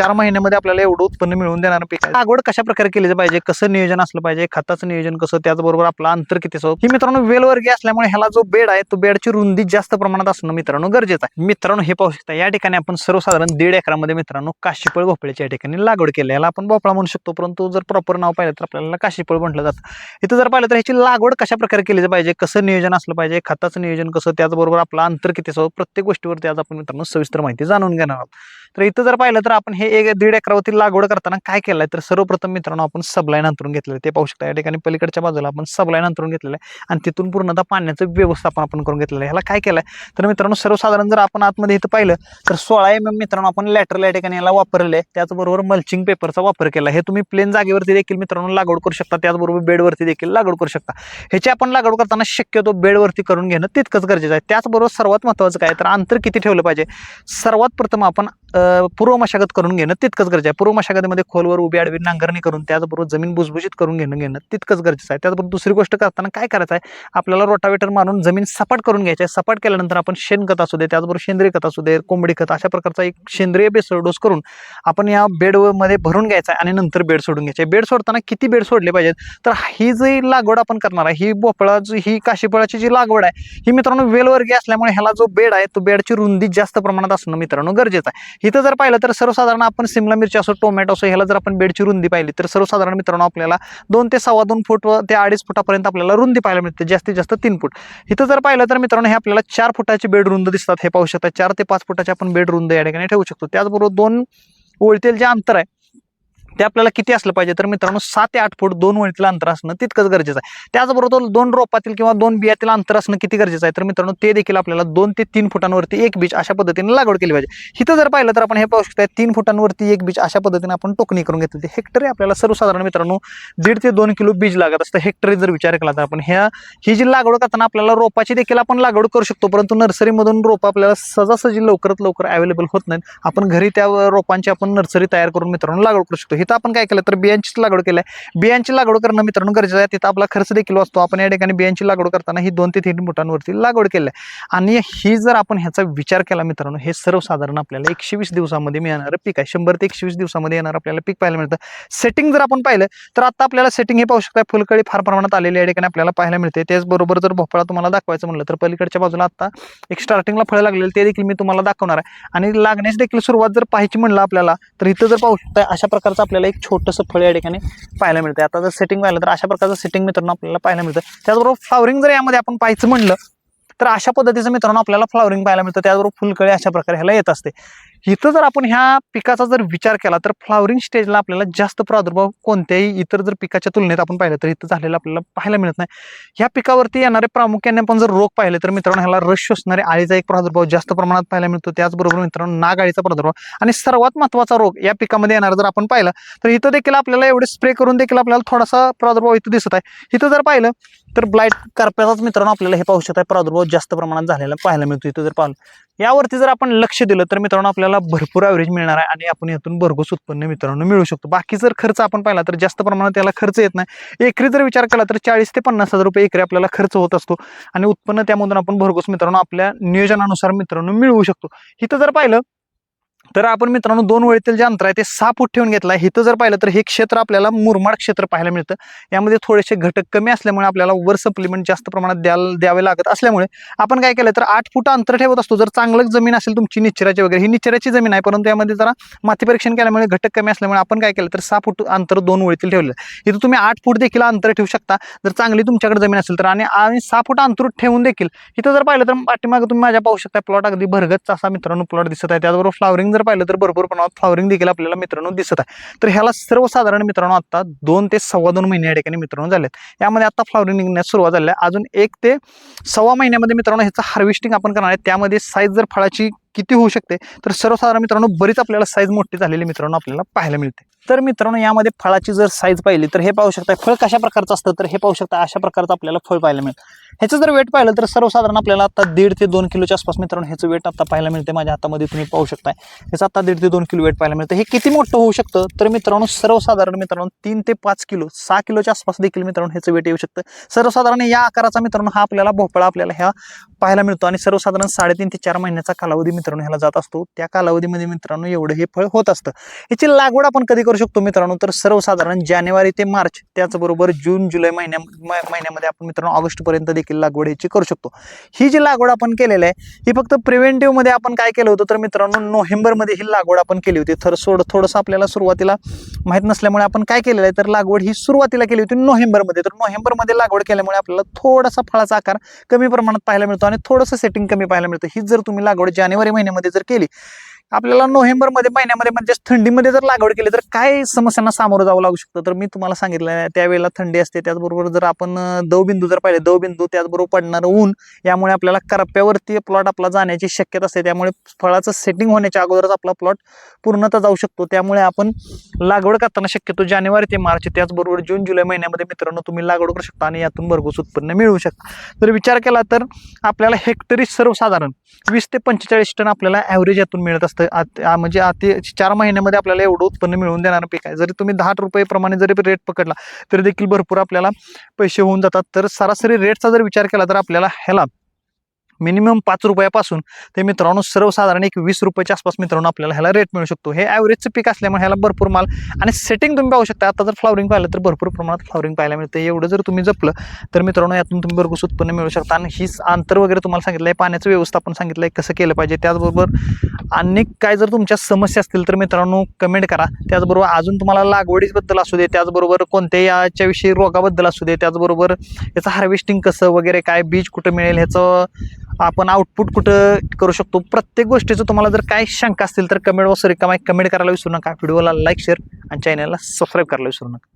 चार महिन्यामध्ये आपल्याला एवढं उत्पन्न मिळवून देणार पीक. लागवड कशा प्रकारे केली पाहिजे? कसं नियोजन असलं पाहिजे? खताचं नियोजन कसं? त्याचबरोबर आपलं अंतर किती असं? ही मित्रांनो वेलवर्गीय असल्यामुळे ह्याला जो बेड आहे तो बेडची रुंदी जास्त प्रमाणात असणं मित्रांनो गरजेचं आहे. मित्रांनो हे पाहू शकता या ठिकाणी आपण सर्वसाधारण दीड एकरामध्ये मित्रांनो काशीपळ भोपळ्याच्या या ठिकाणी लागवड केली याला आपण भोपळा म्हणू शकतो परंतु जर प्रॉपर नाव पाहिलं तर आपल्याला काशीपळ म्हटलं जातं. इथं जर पाहिलं तर ह्याची लागवड कशा प्रकारे केली पाहिजे? कसं नियोजन असलं पाहिजे? खताचं नियोजन कसं? त्याचबरोबर आपलं अंतर किती असावं प्रत्येक गोष्टीवरती आज आपण मित्रांनो सविस्तर माहिती जाणून घेणार आहोत. तर इथं जर पाहिलं तर आपण हे एक दीड एकरावरती लागवड करताना काय केलंय? तर सर्वप्रथम मित्रांनो आपण सबलाईन अंतरून घेतलेलं आहे. ते पाहू शकता या ठिकाणी पलीकडच्या बाजूला आपण सबलाईन अंतरून घेतलेलं आहे आणि तिथून पूर्णतः पाण्याचं व्यवस्थापन आपण करून घेतलेलं आहे. ह्याला काय केलंय? तर मित्रांनो सर्वसाधारण जर आपण आतमध्ये इथं पाहिलं तर सोळा एम एम मित्रांनो आपण लॅटरल या ठिकाणी याला वापरलेलं आहे. त्याचबरोबर मल्चिंग पेपरचा वापर केला हे तुम्ही प्लेन जागेवरती देखील मित्रांनो लागवड करू शकता. त्याचबरोबर बेडवरती देखील लागवड करू शकता. ह्याची आपण लागवड करताना शक्यतो बेडवरती करून घेणं तितकंच गरजेचं आहे. त्याचबरोबर सर्वात महत्त्वाचं काय? तर अंतर किती ठेवलं पाहिजे? सर्वात प्रथम आपण पूर्व मशागत करून घेणं तितकंच गरजेचं आहे. पूर्व मशागतीमध्ये खोलवर उभी आडवी नांगरणी करून त्याचबरोबर जमीन भुसभुशीत करून घेणं घेणं तितकंच गरजेचं आहे. त्याचबरोबर दुसरी गोष्ट करताना काय करायचं आहे? आपल्याला रोटावेटर मारून जमीन सपाट करून घ्यायची आहे. सपाट केल्यानंतर आपण शेणखत असू दे त्याचबरोबर सेंद्रिय खत असू दे कोंबडी खत अशा प्रकारचा एक सेंद्रिय बेसळ डोस करून आपण या बेडमध्ये भरून घ्यायचा आहे आणि नंतर बेड सोडून घ्यायचे बेड सोडताना किती बेड सोडले पाहिजेत? तर ही जी लागवड आपण करणार आहे ही भोपळा जी ही काशीफळाची जी लागवड आहे ही मित्रांनो वेलवर्गी असल्यामुळे ह्याला जो बेड आहे तो बेडची रुंदी जास्त प्रमाणात असणं मित्रांनो गरजेचं आहे. इथं जर पाहिलं तर सर्वसाधारण आपण सिमला मिरची असो टोमॅटो असो ह्याला जर आपण बेडची रुंदी पाहिली तर सर्वसाधारण मित्रांनो आपल्याला दोन ते सव्वा दोन फूट व ते अडीच फुटापर्यंत आपल्याला रुंदी पाहायला मिळते. जास्तीत जास्त तीन फूट. इथं जर पाहिलं तर मित्रांनो हे आपल्याला चार फुटाची बेड रुंद दिसतात. हे पाहू शकतात चार ते पाच फुटाची आपण बेड रुंद या ठिकाणी ठेवू शकतो. त्याचबरोबर दोन ओळतील जे अंतर आहे ते आपल्याला किती असलं पाहिजे? तर मित्रांनो सात ते आठ फूट दोन वणीतलं अंतर असणं तितकंच गरजेचं आहे. त्याचबरोबर दोन रोपातील किंवा दोन बियातील अंतर असणं किती गरजेचं आहे? तर मित्रांनो ते देखील आपल्याला दोन ते तीन फुटांवरती एक बीज अशा पद्धतीने लागवड केली पाहिजे. इथं जर पाहिलं तर आपण हे पाहू शकता तीन फुटांवरती एक बीज अशा पद्धतीने आपण टोकणी करून घेतली. हेक्टरी आपल्याला सर्वसाधारण मित्रांनो दीड ते दोन किलो बीज लागत असतं. हेक्टरी जर विचार केला तर आपण ह्या ही जी लागवड करताना आपल्याला रोपाची देखील आपण लागवड करू शकतो. परंतु नर्सरीमधून रोप आपल्याला सजासजी लवकरात लवकर अवेलेबल होत नाहीत. आपण घरी त्या रोपांची आपण नर्सरी तयार करून मित्रांनो लागवड करू शकतो. तिथं आपण काय केलं तर बियांचीच लागवड केली आहे. बियांची लागवड करणं मित्रांनो गरजेचं आहे. तिथं आपला खर्च देखील वाचतो. आपण या ठिकाणी बियांची लागवड करताना ही दोन ते तीन मुठांवरती लागवड केली आहे. आणि ही जर आपण ह्याचा विचार केला मित्रांनो हे सर्वसाधारण आपल्याला एकशे वीस दिवसामध्ये मिळणारं पीक आहे. शंभर ते एकशे वीस दिवसामध्ये येणार आपल्याला पीक पाहायला मिळतं. सेटिंग जर आपण पाहिलं तर आता आपल्याला सेटिंग हे पाहू शकता फुलकळी फार प्रमाणात आलेली या ठिकाणी आपल्याला पाहायला मिळते. त्याचबरोबर जर भोपळा तुम्हाला दाखवायचं म्हणलं तर पलीकडच्या बाजूला आता एक स्टार्टिंगला फळं लागलेलं ते देखील मी तुम्हाला दाखवणार आहे. आणि लागण्यास देखील सुरुवात जर पाहायची म्हणलं आपल्याला तर इथं जर पाहू शकता अशा प्रकारचं आपल्याला एक छोटंसं फळ या ठिकाणी पाहायला मिळतं आता जर सेटिंग पाहिलं तर अशा प्रकारचं सेटिंग मित्रांनो आपल्याला पाहायला मिळतं त्याचबरोबर फ्लावरिंग जर यामध्ये आपण पाहायचं म्हणलं तर अशा पद्धतीचं मित्रांनो आपल्याला फ्लावरिंग पाहायला मिळतं. त्याचबरोबर फुलकळी अशा प्रकारे ह्याला येत असते. इथं जर आपण ह्या पिकाचा जर विचार केला तर फ्लावरिंग स्टेजला आपल्याला जास्त प्रादुर्भाव कोणत्याही इतर जर पिकाच्या तुलनेत आपण पाहिलं तर इथं झालेलं आपल्याला पाहायला मिळत नाही. ह्या पिकावरती येणारे प्रामुख्याने आपण जर रोग पाहिले तर मित्रांनो ह्याला रस शोषणारे आळीचा एक प्रादुर्भाव जास्त प्रमाणात पाहायला मिळतो. त्याचबरोबर मित्रांनो नाग आळीचा प्रादुर्भाव आणि सर्वात महत्त्वाचा रोग या पिकामध्ये येणार जर आपण पाहिलं तर इथं देखील आपल्याला एवढे स्प्रे करून देखील आपल्याला थोडासा प्रादुर्भाव इथं दिसत आहे. इथं जर पाहिलं तर ब्लाईट करप्याचाच मित्रांनो आपल्याला हे पाहू शकता प्रादुर्भाव जास्त प्रमाणात झालेला पाहायला मिळतो. इथं जर पाहिलं यावरती जर आपण लक्ष दिलं तर मित्रांनो आपल्याला भरपूर ॲव्हरेज मिळणार आहे आणि आपण यातून भरघोस उत्पन्न मित्रांनो मिळू शकतो. बाकी जर खर्च आपण पाहिला तर जास्त प्रमाणात त्याला खर्च येत नाही. एकरी जर विचार केला तर चाळीस ते पन्नास हजार रुपये एकरी आपल्याला खर्च होत असतो आणि उत्पन्न त्यामधून आपण भरघोस मित्रांनो आपल्या नियोजनानुसार मित्रांनो मिळवू शकतो. इथं जर पाहिलं तर आपण मित्रांनो दोन वेळेतील जे अंतर आहे ते सहा फूट ठेवून घेतलं. आहे इथं जर पाहिलं तर हे क्षेत्र आपल्याला मुरमाड क्षेत्र पाहायला मिळतं. यामध्ये थोडेसे घटक कमी असल्यामुळे आपल्याला वर सप्लिमेंट जास्त प्रमाणात द्याल द्यावे लागत असल्यामुळे आपण काय केलं तर आठ फूट अंतर ठेवत असतो. जर चांगलं जमीन असेल तुमची निचराची वगैरे ही निचराची जमीन आहे परंतु यामध्ये जरा माती परीक्षण केल्यामुळे घटक कमी असल्यामुळे आपण काय केलं तर सहा फूट अंतर दोन वळीतील ठेवलं. इथं तुम्ही आठ फूट देखील अंतर ठेवू शकता. जर चांगली तुमच्याकडे जमीन असेल तर आणि सहा फूट अंतर ठेवून देखील. इथं जर पाहिलं तर पाठीमागे तुम्ही माझ्या पाहू शकता प्लॉट अगदी भरगतचा असा मित्रांनो प्लॉट दिसत आहे. त्याचबरोबर फ्लावरिंग जर पाहिलं तर भरपूर प्रमाणात फ्लॉवरिंग देखील आपल्याला मित्रांनो दिसत आहे. तर ह्याला सर्वसाधारण मित्रांनो आता दोन ते सव्वा दोन महिने या ठिकाणी मित्रांनो झालेत. यामध्ये आता फ्लावरिंग निघण्यास सुरुवात झाली आहे. अजून एक ते सव्वा महिन्यामध्ये मित्रांनो ह्याचं हार्वेस्टिंग आपण करणार आहे. त्यामध्ये साईज जर फळाची किती होऊ शकते तर सर्वसाधारण मित्रांनो बरीच आपल्याला साईज मोठी झालेली मित्रांनो आपल्याला पाहायला मिळते. तर मित्रांनो यामध्ये फळाची जर साईज पाहिली तर हे पाहू शकता फळ कशा प्रकारचं असतं? तर हे पाहू शकता अशा प्रकारचं आपल्याला फळ पाहायला मिळतं. ह्याचं जर वेट पाहिलं तर सर्वसाधारण आपल्याला आता दीड ते दोन किलोच्या आसपास मित्रांनो ह्याचं वेट आता पाहायला मिळते माझ्या हातामध्ये तुम्ही पाहू शकताय. ह्याचं आता दीड ते दोन किलो वेट पाहायला मिळतं हे किती मोठं होऊ शकतं? तर मित्रांनो सर्वसाधारण मित्रांनो तीन ते पाच किलो सहा किलोच्या आसपास देखील मित्रांनो ह्याचं वेट येऊ शकतं. सर्वसाधारण या आकाराचा मित्रांनो हा आपल्याला भोपळा आपल्याला ह्या पाहायला मिळतो. आणि सर्वसाधारण साडेतीन ते चार महिन्याचा कालावधी मित्रांनो ह्याला जात असतो. त्या कालावधीमध्ये मित्रांनो एवढं हे फळ होत असतं. याची लागवड आपण कधी करू शकतो मित्रांनो? तर सर्वसाधारण जानेवारी ते मार्च त्याचबरोबर जून जुलै महिन्या महिन्यामध्ये आपण मित्रांनो ऑगस्टपर्यंत देखील लागवड याची करू शकतो. ही जी लागवड आपण केलेली आहे ही फक्त प्रिव्हेंटिव्हमध्ये आपण काय केलं होतं? तर मित्रांनो नोव्हेंबरमध्ये ही लागवड आपण केली होती. तर सोड थोडंसं आपल्याला सुरुवातीला माहीत नसल्यामुळे आपण काय केलेलं आहे? तर लागवड ही सुरुवातीला केली होती नोव्हेंबरमध्ये. तर नोव्हेंबरमध्ये लागवड केल्यामुळे आपल्याला थोडासा फळाचा आकार कमी प्रमाणात पाहायला मिळतो. आणि थोडंसं सेटिंग कमी पाहायला मिळतं. ही जर तुम्ही लागवड जानेवारी महिन्यामध्ये जर केली आपल्याला नोव्हेंबरमध्ये महिन्यामध्ये म्हणजे थंडीमध्ये जर लागवड केली तर काय समस्यांना सामोरं जावं लागू शकतं? तर मी तुम्हाला सांगितलं त्यावेळेला थंडी असते त्याचबरोबर जर आपण दवबिंदू जर पाहिले दवबिंदू त्याचबरोबर पडणारं ऊन यामुळे आपल्याला करप्यावरती प्लॉट आपला जाण्याची शक्यता असते. त्यामुळे फळाचं सेटिंग होण्याच्या अगोदरच आपला प्लॉट पूर्णतः जाऊ शकतो. त्यामुळे आपण लागवड करताना शक्यतो जानेवारी ते मार्च त्याचबरोबर जून जुलै महिन्यामध्ये मित्रांनो तुम्ही लागवड करू शकता आणि यातून भरघोस उत्पन्न मिळवू शकता. जर विचार केला तर आपल्याला हेक्टरी सर्वसाधारण वीस ते पंचेचाळीस टन आपल्याला ॲव्हरेज यातून मिळत असतं. आत- आ- म्हणजे आती चार महिन्यामध्ये आपल्याला एवढं उत्पन्न मिळवून देणारं पीक आहे. जरी तुम्ही दहा रुपये प्रमाणे जरी रेट पकडला तरी देखील भरपूर आपल्याला पैसे होऊन जातात. तर सरासरी रेटचा जर विचार केला तर आपल्याला ह्याला मिनिमम पाच रुपयापासून ते मित्रांनो सर्वसाधारण एक वीस रुपयाच्या आसपास मित्रांनो आपल्याला ह्याला रेट मिळू शकतो. हे ॲव्हरेजचं पीक असल्यामुळे ह्याला भरपूर माल आणि सेटिंग तुम्ही पाहू शकता. आता जर फ्लॉवरिंग पाहिलं तर भरपूर प्रमाणात फ्लॉवरिंग पाहायला मिळतं. एवढं जर तुम्ही जपलं तर मित्रांनो यातून तुम्ही भरघूस उत्पन्न मिळू शकता. आणि हीच अंतर वगैरे तुम्हाला सांगितलं आहे पाण्याचं व्यवस्थापन सांगितलं आहे कसं केलं पाहिजे त्याचबरोबर अनेक काय जर तुमच्या समस्या असतील तर मित्रांनो कमेंट करा. त्याचबरोबर अजून तुम्हाला लागवडीबद्दल असू दे त्याचबरोबर कोणत्या याच्याविषयी रोगाबद्दल असू दे त्याचबरोबर याचं हार्वेस्टिंग कसं वगैरे काय बीज कुठं मिळेल ह्याचं आपण आउटपुट कुठं करू शकतो? प्रत्येक गोष्टीचं तुम्हाला जर काय शंका असतील तर कमेंट बॉक्स रिकामा कमेंट करायला विसरू नका. व्हिडिओला लाईक शेअर आणि चॅनलला सबस्क्राईब करायला विसरू नका.